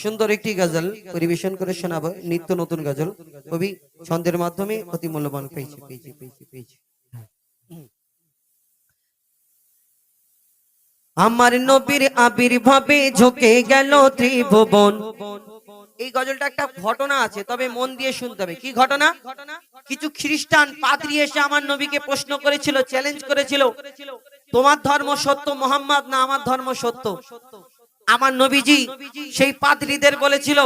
সুন্দর একটি গজল পরিবেশন করে শোনাবো, নিত্য নতুন গজল। কবি ছন্দের মাধ্যমে অতি মূল্যবান পেয়েছি পেয়েছি পেয়েছি পেয়েছি। আমার নবীর আবির্ভাবে ঝুঁকে গেল ত্রিভুবন। এই গজলটা একটা ঘটনা আছে, তবে মন দিয়ে শুনতে হবে। কি ঘটনা? কিছু খ্রিস্টান পাদ্রী এসে আমার নবীকে প্রশ্ন করেছিল চ্যালেঞ্জ করেছিল, তোমার ধর্ম সত্য, মোহাম্মদ না আমার ধর্ম সত্য? আমার নবীজি সেই পাদ্রীদের বলেছিল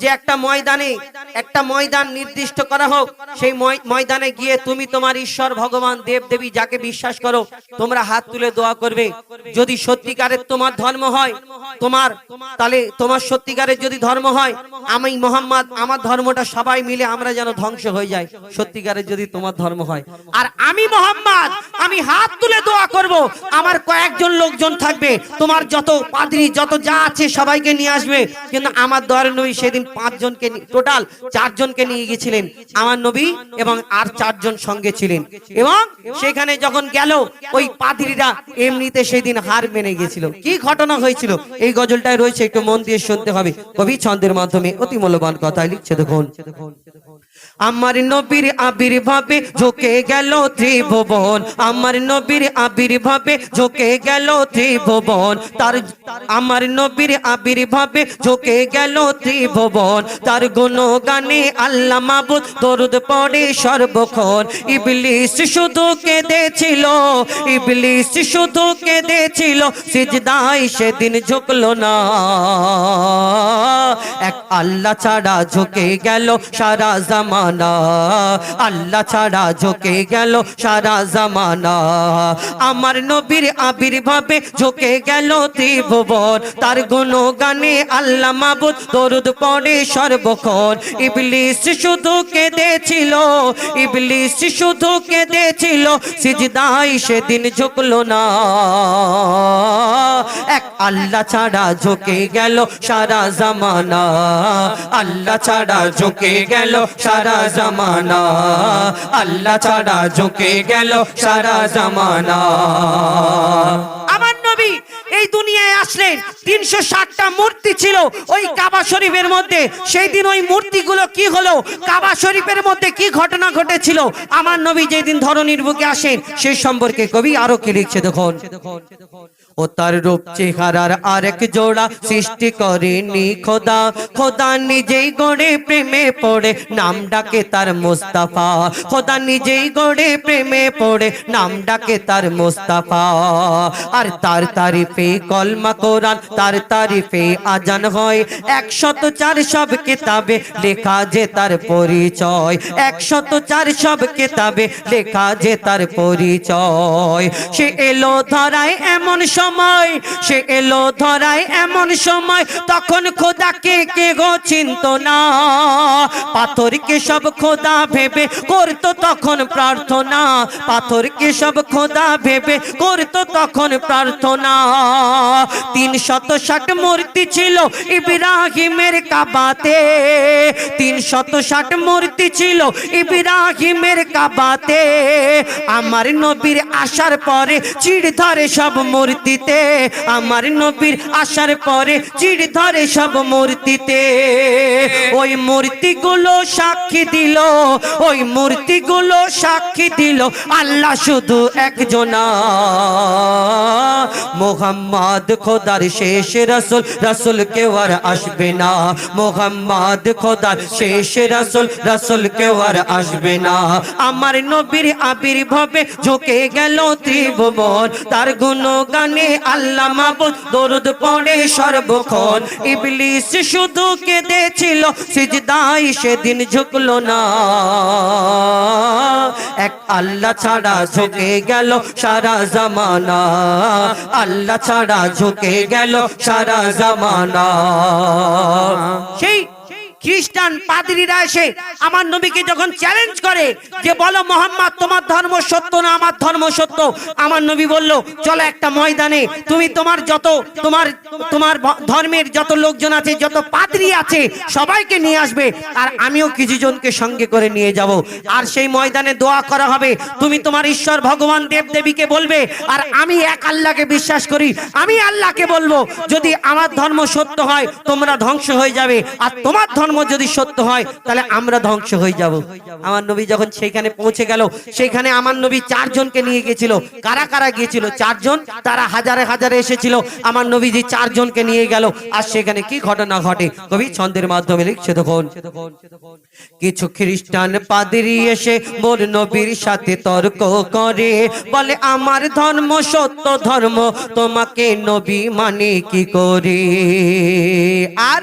যে একটা ময়দানে একটা ময়দান নির্দিষ্ট করা হোক। সেই ময়দানে গিয়ে তুমি তোমার ঈশ্বর ভগবান দেব দেবী যাকে বিশ্বাস করো তোমরা হাত তুলে দোয়া করবে। যদি সত্যিকারের তোমার ধর্ম হয় তোমার তাহলে তোমার সত্যিকারের যদি ধর্ম হয় আমি মোহাম্মদ আমার ধর্মটা সবাই মিলে আমরা যেন ধ্বংস হয়ে যায় সত্যিকারের যদি তোমার ধর্ম হয়। আর আমি মোহাম্মদ আমি হাত তুলে দোয়া করব। আমার কয়েকজন লোকজন থাকবে তোমার যত পাদ্রী যত যা আছে সবাইকে নিয়ে আসবে, কিন্তু আমার দয়ার নবী সেদিন পাঁচজনকে টোটাল চারজনকে নিয়ে গেছিলেন আমার নবী এবং আর চারজন সঙ্গে ছিলেন। এবং সেখানে যখন গেল, ওই পাদ্রীরা এমনিতে সেদিন হার মেনে গেছিল কি ঘটনা হয়েছিল? এই গজলটায় রয়েছে, একটু মন দিয়ে শুনতে হবে। কবি ছন্দের মাধ্যমে অতি মূল্যবান কথা লিখছে দেখুন। আমার নবীর আবির্ভাবে ঝুঁকে গেল ত্রিভুবন। আমার নবীর আবির্ভাবে ঝুঁকে গেল ত্রিভুবন। তার আমার নবীর আবির্ভাবে ঝুঁকে গেল ত্রিভুবন। তার গুণগানে আল্লাহ মাবুদ দরুদ পড়ে সর্বক্ষণ। ইবলিস শুধু কেঁদেছিল, ইবলিস শুধু কেঁদেছিল, সিজদায় সেদিন ঝুঁকলো না। এক আল্লাহ ছাড়া ঝুঁকে গেল সারা জামানা। আল্লাহ ছাড়া ঝুঁকে গেল সারা জামানা। আমার নবীর আবির্ভাবে ঝুঁকে গেল ত্রিভুবন। তার গুণগানে আল্লাহ মাবুদ দরুদ পড়ে সর্বক্ষণ। ইবলিস শুধু কেঁদেছিল, ইবলিস শুধু কেঁদেছিল, সিজদায় সেদিন ঝুঁকলো না। এক আল্লাহ ছাড়া ঝুঁকে গেল সারা জামানা। আল্লাহ ছাড়া ঝুঁকে গেল সারা জামানা। আল্লাহ ছাড়া ঝুঁকে গেল সারা জামানা। নবী এই দুনিয়ায় আসলেন। তিনশো ষাটটা মূর্তি ছিল ওই কাবা শরীফের মধ্যে। সেই দিন ওই মূর্তিগুলো কি হলো? কাবা শরীফের মধ্যে কি ঘটনা ঘটেছিল? আমার নবী যেদিন ধরনীর বুকে আসেন, সেই সম্পর্কে কবি আরও কি লিখছে দেখুন। ও তার রূপ চেহারার আরেক জোড়া সৃষ্টি করেনি খোদা। খোদা নিজেই গড়ে প্রেমে পড়ে, নাম ডাকে তার মোস্তাফা। খোদা নিজেই গড়ে প্রেমে পড়ে, নাম ডাকে তার মোস্তাফা। আর তার তারিফে কলমা কোরআন, তার তারিফে আজান হয়। একশত চার সব কিতাবে লেখা যে তার পরিচয়। একশত চার সব কিতাবে লেখা যে তার পরিচয়। সে এলো ধরায় এমন সময় সে এলো ধরায় এমন সময়, তখন খোদাকে কে গো চিন্ত না। পাথরকে সব খোদা ভেবে করতো তখন প্রার্থনা। পাথরকে সব খোদা ভেবে করতো তখন প্রার্থনা। তিন শত ষাট মূর্তি ছিল ইব্রাহিমের কাবাতে। তিন শত ষাট মূর্তি ছিল ইব্রাহিমের কাবাতে। আমার নবীর আসার পরে চিড় ধরে সব মূর্তিতে, আমার নবীর আসার পরে চিড় ধরে সব মূর্তিতে। ওই মূর্তিগুলো সাক্ষী দিল, ওই মূর্তিগুলো সাক্ষী দিল, আল্লাহ শুধু একজনা। মোহাম্মদ খোদার শেষ রসুল রসুল কেউ আর আসবে না। মোহাম্মদ খোদার শেষ রসুল রসুল কেউ আর আসবে না। আমার নবীর আবির্ভাবে ঝুঁকে গেল ত্রিভুবন, তার গুণগানে আল্লাহ মাবুদ দরুদ পড়ে, সর্বক্ষণ। ইবলিস শুধু কেঁদেছিল সিজদাই সেদিন ঝুঁকলো না। এক আল্লাহ ছাড়া ঝুঁকে গেল সারা জামানা। আল্লাহ ছাড়া ঝুঁকে গেল সারা জামানা। সেই খ্রিস্টান পাদ্রীরা এসে আমার নবীকে যখন চ্যালেঞ্জ করে যে বলো মোহাম্মদ, তোমার ধর্ম সত্য না আমার ধর্ম সত্য? আমার নবী বলল, চলো একটা ময়দানে, তুমি তোমার যত, তোমার তোমার ধর্মের যত লোকজন আছে, যত পাদ্রী আছে, সবাইকে নিয়ে আসবে আর আমিও কিছু জনকে সঙ্গে করে নিয়ে যাব। আর সেই ময়দানে দোয়া করা হবে, তুমি তোমার ঈশ্বর ভগবান দেব দেবীকে বলবে আর আমি এক আল্লাহকে বিশ্বাস করি। আমি আল্লাহকে বলব, যদি আমার ধর্ম সত্য হয়, তোমরা ধ্বংস হয়ে যাবে। আর তোমার ধর্ম যদি সত্য হয়, তাহলে আমরা ধ্বংস হয়ে যাব। আমার নবী যখন সেইখানে পৌঁছে গেল, সেইখানে আমার নবী চারজনকে নিয়ে গেছিল কারা কারা গিয়েছিল? চারজন? তারা হাজারে হাজারে এসেছিল। আমার নবীজি চারজনকে নিয়ে গেল। আর সেখানে কি ঘটনা ঘটে? কবি ছন্দের মাধ্যমে লিখছে তখন, কিছু খ্রিস্টান পাদ্রী এসে মোর নবীর সাথে তর্ক করে। বলে, আমার ধর্ম সত্য ধর্ম, তোমাকে নবী মানে কি করে? আর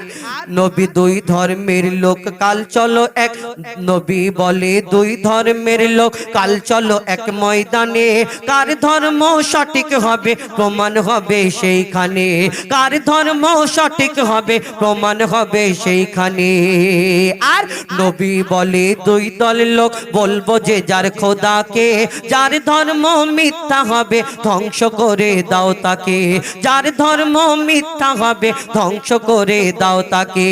নবী দুই ধর্মের লোক, কাল চলো এক নবী বলে, দুই ধর্মের লোক, কাল চলো এক ময়দানে। কার ধর্ম সঠিক হবে, প্রমাণ হবে সেইখানে। কার ধর্ম সঠিক হবে, প্রমাণ হবে সেইখানে। আর নবী বলে, দুই দল লোক, বলব যে যার খোদাকে, যার ধর্ম মিথ্যা হবে, ধ্বংস করে দাও তাকে। যার ধর্ম মিথ্যা হবে, ধ্বংস করে দাও তাকে।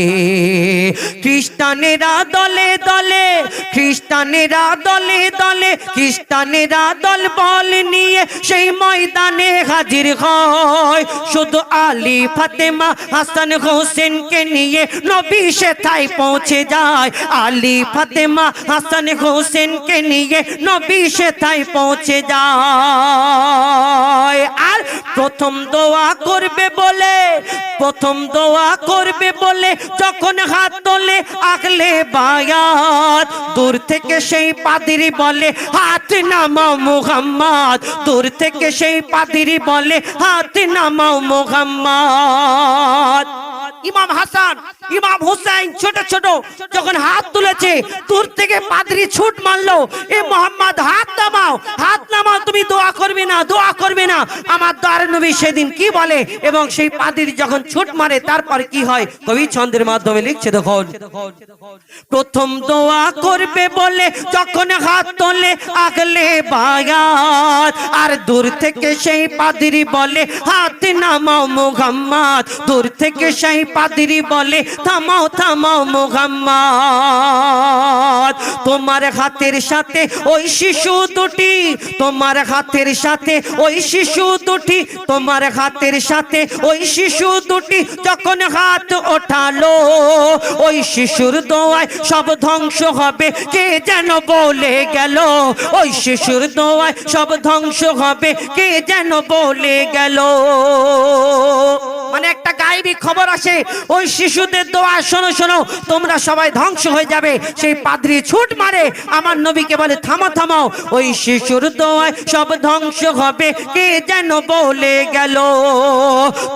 খ্রিস্টানেরা দলে দলে, খ্রিস্টানেরা দলে দলে, খ্রিস্টানেরা দল বল নিয়ে সেই ময়দানে হাজির হয়। শুধু আলী, ফাতেমা, হাসান হোসেনকে নিয়ে নবী সেথায় পৌঁছে যায়। আলী, ফাতেমা, হাসান হোসেনকে নিয়ে নবী সেথায় পৌঁছে যায়। আর প্রথম দোয়া করবে বলে, প্রথম দোয়া করবে বলে যখন হাত তোলে আগলে বায়াত। দূর থেকে সেই পাদিরি বলে, হাত নামাও মোহাম্মদ। দূর থেকে সেই পাদিরি বলে, হাত নামাও মোহাম্মদ। ইমাম হাসান ইমাম হুসাইন ছোট ছোট যখন হাত তুলেছে, দূর থেকে পাদ্রি ছুট মারলো, এ মোহাম্মদ, হাত নামাও হাত নামাও, তুমি দোয়া করবে না, দোয়া করবে না। আমার দ্বার নবী সেদিন কি বলে? এবং সেই পাদ্রি যখন ছুট মারে, তারপর কি হয়? কবি ছন্দের মাধ্যমে লিখছে, দেখুন, প্রথম দোয়া করবে বলে যখন হাত তোলে আগলে বায়াত। আর দূর থেকে সেই পাদ্রি বলে, হাত নামাও মোহাম্মদ। দূর থেকে সেই পাদ্রি বলে থামাও থামাও মোহাম্মদ। তোমার হাতের সাথে ওই শিশু দুটি, তোমার হাতের সাথে ওই শিশু দুটি, তোমার হাতের সাথে ওই শিশু দুটি যখন হাত ওঠালো, ওই শিশুর দোয়ায় সব ধ্বংস হবে, কে যেন বলে গেল? ওই শিশুর দোয়ায় সব ধ্বংস হবে, কে যেন বলে গেল? মানে একটা গায়েবী খবর আসে, ওই শিশুদের দোয়া, শোনো শোনো, তোমরা সবাই ধ্বংস হয়ে যাবে। সেই পাদ্রি ছুট মারে, আমার নবীকে বলে, থামো থামাও ওই শিশুর দোয়ায় সব ধ্বংস হবে, কে যেন বলে গেল?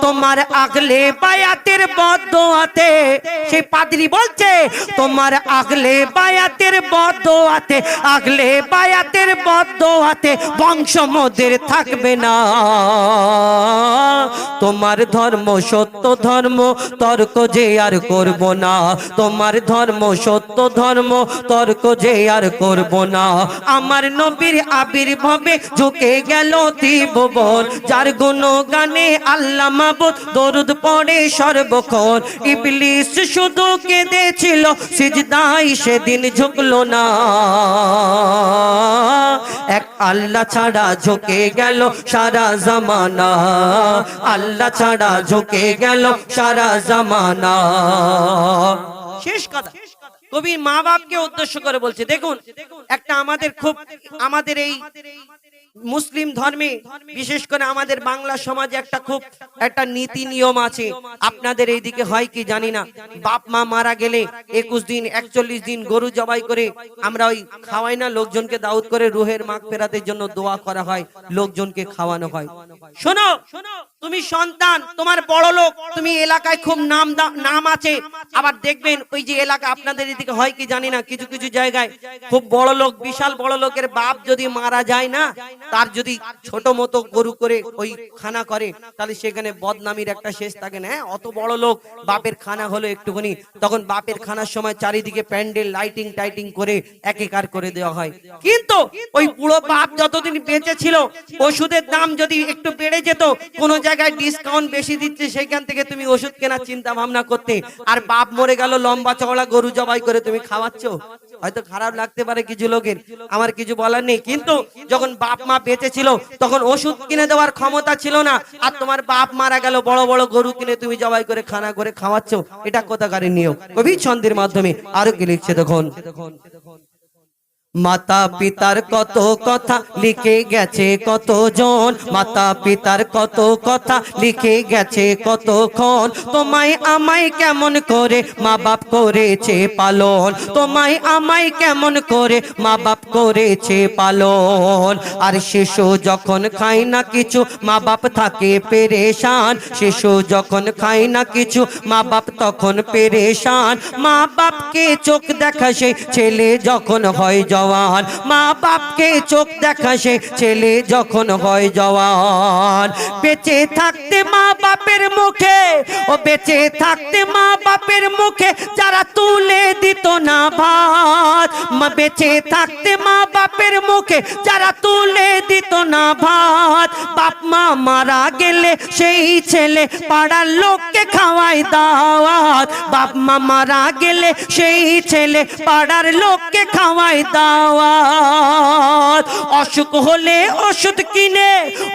তোমার আগলে বায়াতের বদোয়াতে, সেই পাদ্রি বলছে, তোমার আগলে বায়াতের বদোয়াতে, আগলে বায়াতের বদোয়াতে বংশ মোদের থাকবে না। তোমার ধর্ম সত্য ধর্ম, তর্ক যে আর করব না। তোমার ধর্ম সত্য ধর্ম, তর্ক যে আর করব না। আমার নবীর আবির্ভাবে ঝুঁকে গেল ত্রিভুবন, যার গুণ গানে আল্লাহ মাবুদ দরুদ পড়ে সর্বক্ষণ। ইবলিস শুধু কেঁদেছিল সিজদাই সেদিন ঝুঁকলো না। এক আল্লাহ ছাড়া ঝুঁকে গেল সারা জামানা। আল্লাহ ছাড়া ঝুঁকে গেল সারা জামানা। শেষ কথা। কবি মা বাপকে উদ্দেশ্য করে বলছে, দেখুন, একটা আমাদের খুব, আমাদের এই মুসলিম ধর্মে, বিশেষ করে আমাদের বাংলা সমাজে একটা খুব, একটা নীতি নিয়ম আছে। আপনাদের এইদিকে হয় কি জানি না? বাপ মা মারা গেলে একুশ দিন, একচল্লিশ দিন গরু জবাই করে আমরা ওই খাওয়াই না, লোকজনকে দাউদ করে রুহের মাগ ফেরাতের জন্য দোয়া করা হয়, লোকজনকে খাওয়ানো হয়। শোনো তুমি সন্তান তোমার বড় লোক তুমি এলাকায় খুব নাম নাম আছে। আবার দেখবেন ওই যে এলাকা আপনাদের এদিকে হয় কি জানি না কিছু কিছু জায়গায় খুব বড় লোক বিশাল বড় লোকের বাপ যদি মারা যায় না তার যদি ছোট মতো গরু করে ওই খানা করে তাহলে সেখানে বদনামির একটা শেষ থাকে না হ্যাঁ, অত বড় লোক বাপের খানা হলো একটুখানি তখন বাপের খানার সময় চারিদিকে প্যান্ডেল লাইটিং টাইটিং করে একেকার করে দেওয়া হয়। কিন্তু ওই বুড়ো বাপ যতদিন বেঁচে ছিল ওষুধের দাম যদি একটু বেড়ে যেত কোনো জায়গায় ডিসকাউন্ট বেশি দিচ্ছে সেইখান থেকে তুমি ওষুধ কেনার চিন্তা ভাবনা করতে। আর বাপ মরে গেল, লম্বা চওড়া গরু জবাই করে তুমি খাওয়াচ্ছ। হয়তো খারাপ লাগতে পারে কিছু লোকের, আমার কিছু বলার নেই। কিন্তু যখন বাপ মা বেঁচে ছিল, তখন ওষুধ কিনে দেওয়ার ক্ষমতা ছিল না। আর তোমার বাপ মারা গেল, বড় বড় গরু কিনে তুমি জবাই করে, খানা করে খাওয়াচ্ছ। এটা কোথাকারের নিয়ম? কবি ছন্দের মাধ্যমে আরও কি লিখছে দেখুন মাতা পিতার কত কথা লিখে গেছে কত জন মাতা পিতার কত কথা লিখে গেছে কতক্ষণ? তোমায় আমায় কেমন করে মা বাপ করেছে পালন? তোমায় আমায় কেমন করে মা বাপ করেছে পালন? আর শিশু যখন খায় না কিছু মা বাপ থাকে পেরেশান। শিশু যখন খায় না কিছু মা বাপ তখন পেরেশান। মা বাপকে চোখ দেখা সে ছেলে যখন হয় জওয়ান মা বাপকে চোখ দেখা সে ছেলে যখন হয় জওয়ান বেঁচে থাকতে মা বাপের মুখে, ও বেঁচে থাকতে মা বাপের মুখে যারা তুলে দিত না ভাত। মা বেঁচে থাকতে মা বাপের মুখে যারা তুলে দিত না ভাত। বাপ মা মারা গেলে সেই ছেলে পাড়ার লোককে খাওয়াই দাওয়াত। বাপ মা মারা গেলে সেই ছেলে পাড়ার লোককে খাওয়াই দাওয়াত। অসুখ হলে ওষুধ কিনে,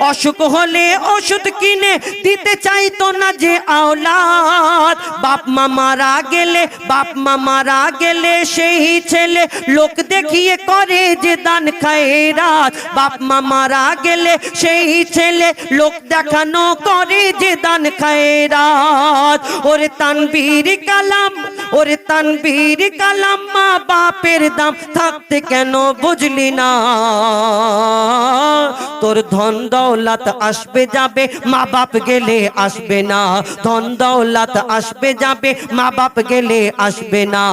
অসুখ হলে ওষুধ কিনে, দিতে চাইতো না যে আওলাদ। বাপ মা মারা গেলে, বাপ মা মারা গেলে সেই ছেলে লোক দেখিয়ে করে যে দান খায়রাত বাপ মা মারা গেলে সেই ছেলে লোক দেখানো করে যে দান খায়রাত ওরে তানবীর কালাম, ওরে তানবীর কালাম, মা বাপের দাম থাকতে কেন বুঝলি না? তোর ধন দৌলত আসবে যাবে, মা বাপ গেলে আসবে না। ধন দৌলত আসবে যাবে, মা বাপ গেলে আসবে না।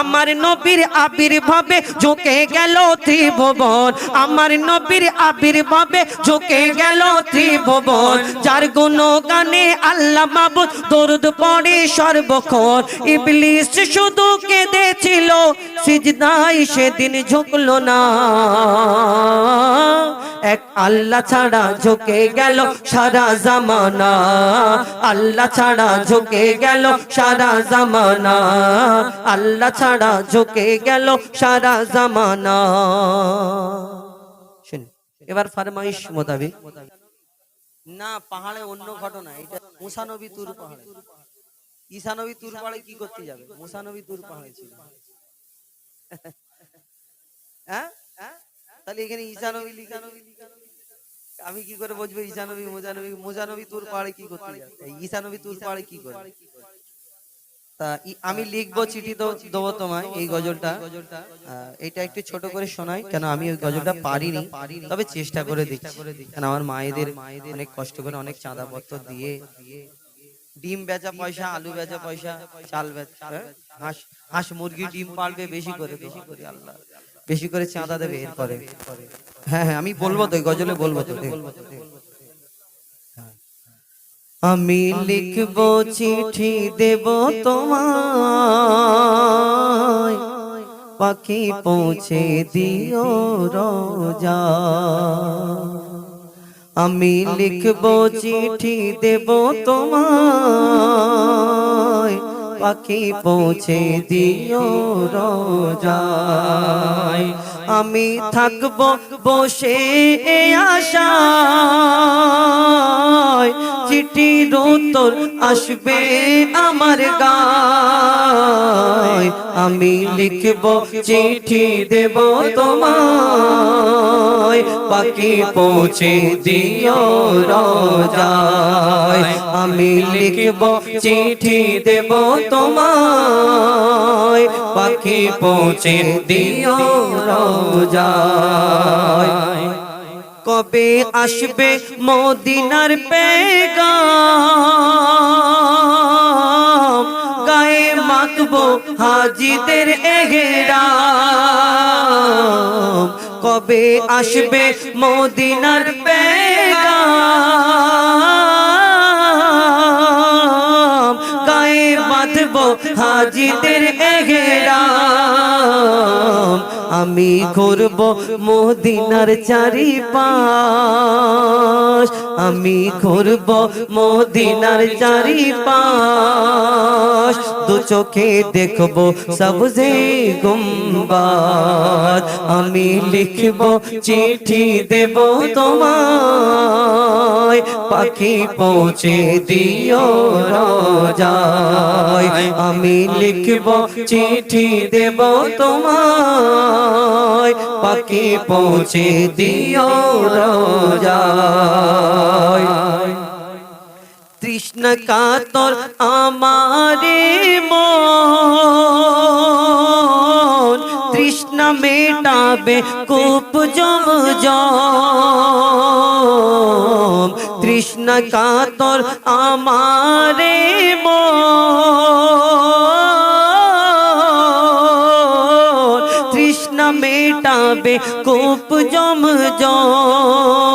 আমার নবীর আবির্ভাবে ঝুঁকে গেল ত্রিভুবন। আমার নবীর আবির্ভাবে ঝুঁকে গেল ত্রিভুবন। যার গুণ গানে আল্লাহ মাবুদ দরুদ পড়ে সর্বক্ষণ। ইবলিস শুধু কেঁদেছিল সিজদাই সেদিন ঝুঁকলো না। এক আল্লাহ ছাড়া ঝুঁকে গেল সারা জামানা। আল্লাহ ছাড়া ঝুঁকে গেল সারা জামানা। আল্লাহ ছাড়া ঝুঁকে গেল সারা জামানা। এবার ফরমাইশ মোতাবেক। না, পাহাড়ে অন্য ঘটনা, এটা মুসানবী তুর পাহাড়ে। ঈশানবী তুর পাহাড়ে কি করতে যাবে? মুসানবী তুর পাহাড়ে ছিল। হ্যাঁ? তাহলে এখানে ঈশানবী লিখানবী আমি কি করে বুঝব ঈশানবী, মোজানবী? মোজানবী তুর পাহাড়ে কি করতে ঈশানবী তুর পাহাড়ে কি করে? তা আমি লিখব, চিঠি দেবো তোমায় এই গজলটা। এটা একটু ছোট করে শোনাই, কেন আমি ওই গজলটা পারিনি। তবে চেষ্টা করে দেখছি। কেন আমার মায়েদের অনেক কষ্ট করে অনেক চাঁদা পত্র দিয়ে। ডিম বেচা পয়সা, আলু বেচা পয়সা, চাল বেচা হ্যাঁ? হাঁস হাঁস মুরগি ডিম পালবে বেশি করে বেশি করে আল্লাহ। বেশি করে চাঁদা দেবে এরপরে হ্যাঁ হ্যাঁ আমি বলব তো গজলে বলব তো আমি লিখব চিঠি দেব তোমায়। পাখি পৌঁছে দিও রোজা। আমি লিখব চিঠি দেব তোমায়। পাখি পৌঁছে দিও রোজায়। আমি থাকব বসে আশা চিঠির উত্তর আসবে আমার গায়। আমি লিখব চিঠি দেব তোমায়। পাখি পৌঁছে দিও রোজায়। আমি লিখব চিঠি দেব তোমায়। পাখি পৌঁছে দিও রোজায়। কবে আসবে মদিনার পেগাম? গায়ে বাঁধবো হাজিদের এগেরা কবে আসবে মদিনার পেগাম? গায়ে বাঁধবো হাজিদের এগেরাম আমি ঘুরব মদিনার চারি পাশ আমি ঘুরব মদিনার চারি পাশ দু চোখে দেখব সবজে গুম্বাদ আমি লিখব চিঠি দেব পাখি পৌঁছে দিও রাজায়। আমি লিখব, চিঠি দেব তোমায়। পাখি পৌঁছে দিও রাজায়। তৃষ্ণ কাতর আমারে তৃষ্ণ মেটাবে কূপ জম তৃষ্ণ কাতর আমারে তৃষ্ণ মেটাবে কূপ জম জম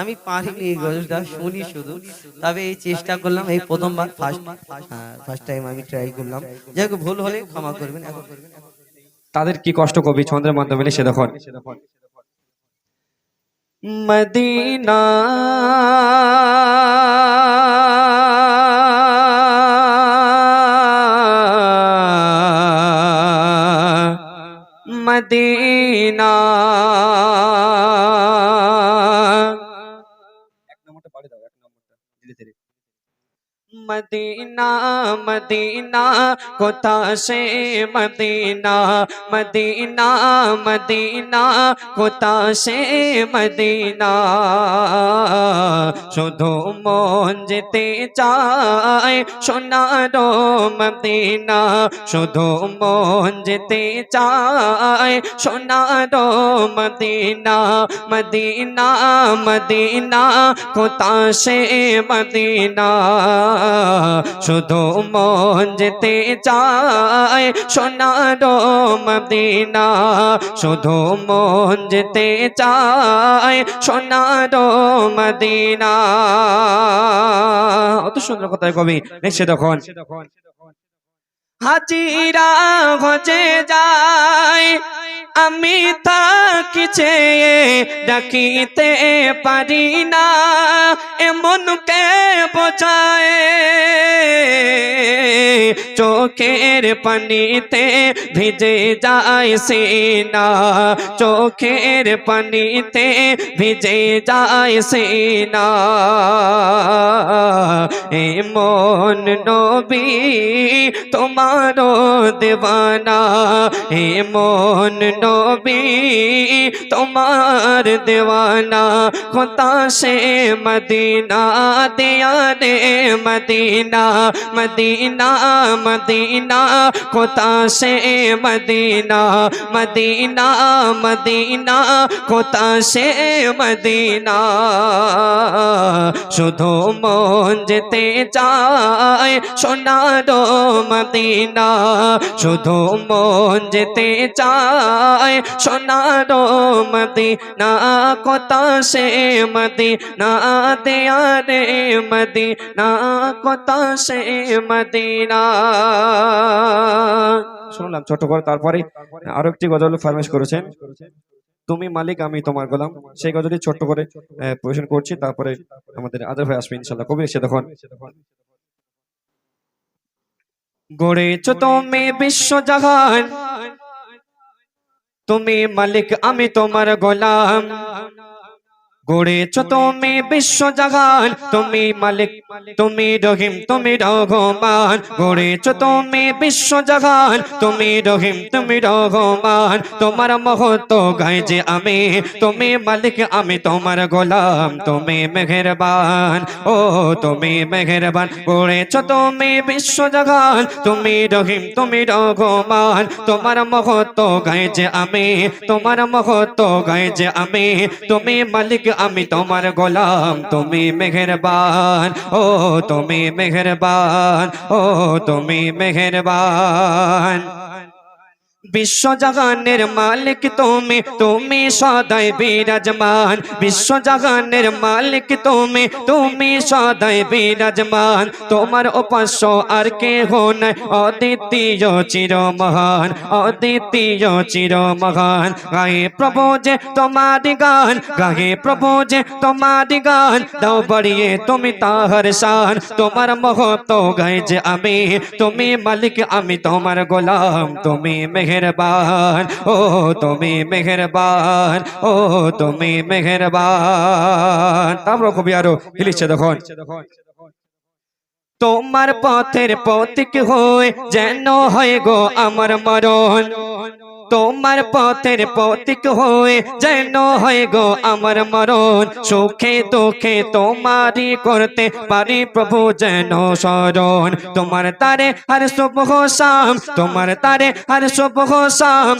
আমি পারিনি এই গজলটা শুনি শুধু। তবে এই চেষ্টা করলাম এই প্রথমবার ফার্স্ট ফার্স্ট টাইম আমি ট্রাই করলাম। যাই হোক ভুল হলে ক্ষমা করবেন এখন তাদের কি কষ্ট কবি ছন্দের মাধ্যমে লিখে দেখুন। মদিনা মদিনা মদিনা মদিনা কোথা সে মদিনা মদিনা মদিনা কোথা সে মদিনা শুধু মন যেতে চায় সোনার মদিনা শুধু মন যেতে চায় সোনার মদিনা মদিনা মদিনা কোথা সে মদিনা শুধু মন যেতে চায় সোনার মদিনা শুধু মন যেতে চায় সোনার মদিনা অত সুন্দর কথা কবি দেখছে তখন। হাজিরা হজে যায়। আমি তাকে চেয়ে ডাকিতে পারি না এমন কে বোঝায়। চোখের পানিতে ভিজে যায় সিনা, চোখের পানিতে ভিজে যায় সিনা। এমন নবী তোমার দেবানা। এমন নবী, তোমার দেওয়ানা খোতা সে মদিনা দিয়া রে মদিনা মদিনা মদিনা। খোতা সে মদিনা মদিনা মদিনা। খোতা সে মদিনা। শুধু মন যেতে চায়, সোনার মদিনা। শুধু মন যেতে চায়। সোনার মদিনা, কথা সে মদিনা দেয়া রে মদিনা, কথা সে মদিনা। শুনলাম ছোট করে, তারপরে আরও একটি গজল ফারমেশ করেছেন। তুমি মালিক, আমি তোমার গোলাম। সেই গজলটি ছোট্ট করে পরিবেশন করছি, তারপরে আমাদের আদর ভাই আসবে ইনশাল্লাহ কবি এসে তখন গড়েছ তুমি বিশ্ব জাহান। তুমি মালিক আমি তোমার গোলাম। গড়েছ তুমি বিশ্ব জাগান তুমি মালিক, তুমি রহিম, তুমি রহমান। গড়েছ তুমি বিশ্ব জাগান তুমি রহিম, তুমি রহমান। তোমার মহত্ব গাই যে আমি, তুমি মালিক, আমি তোমার গোলাম, তুমি মেহেরবান। ও, তুমি মেহেরবান। গড়েছ তুমি বিশ্ব জাগান তুমি রহিম, তুমি রহমান। তোমার মহত্ব গাই যে আমি, তোমার মহত্ব গাই যে আমি, তুমি মালিক আমি তোমার গোলাম তুমি মেহেরবান ও তুমি মেহেরবান ও তুমি মেহেরবান। বিশ্বজাগানের মালিক তুমি তুমি সদাই বিরাজমান। বিশ্ব বিশ্বজাগানের মালিক তুমি তুমি সদাই বিরাজমান। তোমার উপাস্য আর কে নাই, অদ্বিতীয় চির মহান অদ্বিতীয় চির মহান গায়ে প্রভু যে তোমার গান, গায়ে প্রভু যে তোমার গান, দাও বাড়িয়ে তুমি তাহার শান। তোমার মহত্ব গায়ে যে আমি, তুমি মালিক আমি, তোমার গোলাম তুমি মেহেরবান, ও তুমি মেহরবান, ও তুমি মেহরবান। আমরা খুবই আরও হিলিচ্ছে দেখুন তোমার পথের পথিক হয়ে যেন হয় গো আমার মরণ। তোমার পথের পথিক হয়ে যেন হয় গো আমার মরণ। সুখে দুঃখে তোমারই করতে পারি প্রভু যেন শরণ। তোমার তারে হর শুভ শাম তোমার তারে হর শুভ শাম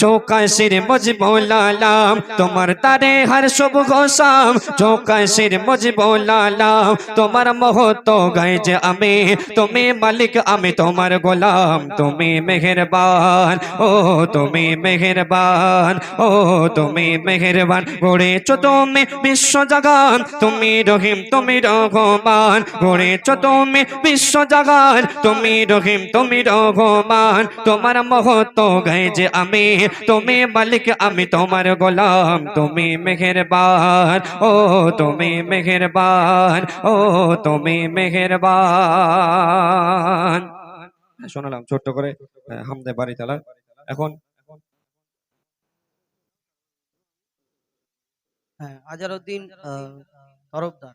চৌকায় শির মুঝ বোলালাম তোমার তারে হর শুভ শাম চৌকায় শির মুঝ বোলালাম তোমার মহত্ব গাই যে আমি। তুমি মালিক, আমি তোমার গোলাম, তুমি মেহেরবান। ও তুমি মেহেরবান, ও তুমি মেহেরবান গড়েছ তুমি বিশ্ব জাগান তুমি রহিম, তুমি রহমান গড়েছ তুমি বিশ্ব জাগান তুমি রহিম, তুমি রহমান, তোমার মহত্ব গাই যে আমি, তুমি মালিক, আমি তোমার গোলাম, তুমি মেহেরবান, ও তুমি মেহেরবান, ও তুমি মেহেরবান। শোনালাম ছোট্ট করে হামদে বাড়ি তালা। এখন হ্যাঁ আজারউদ্দিন আহ, তরফদার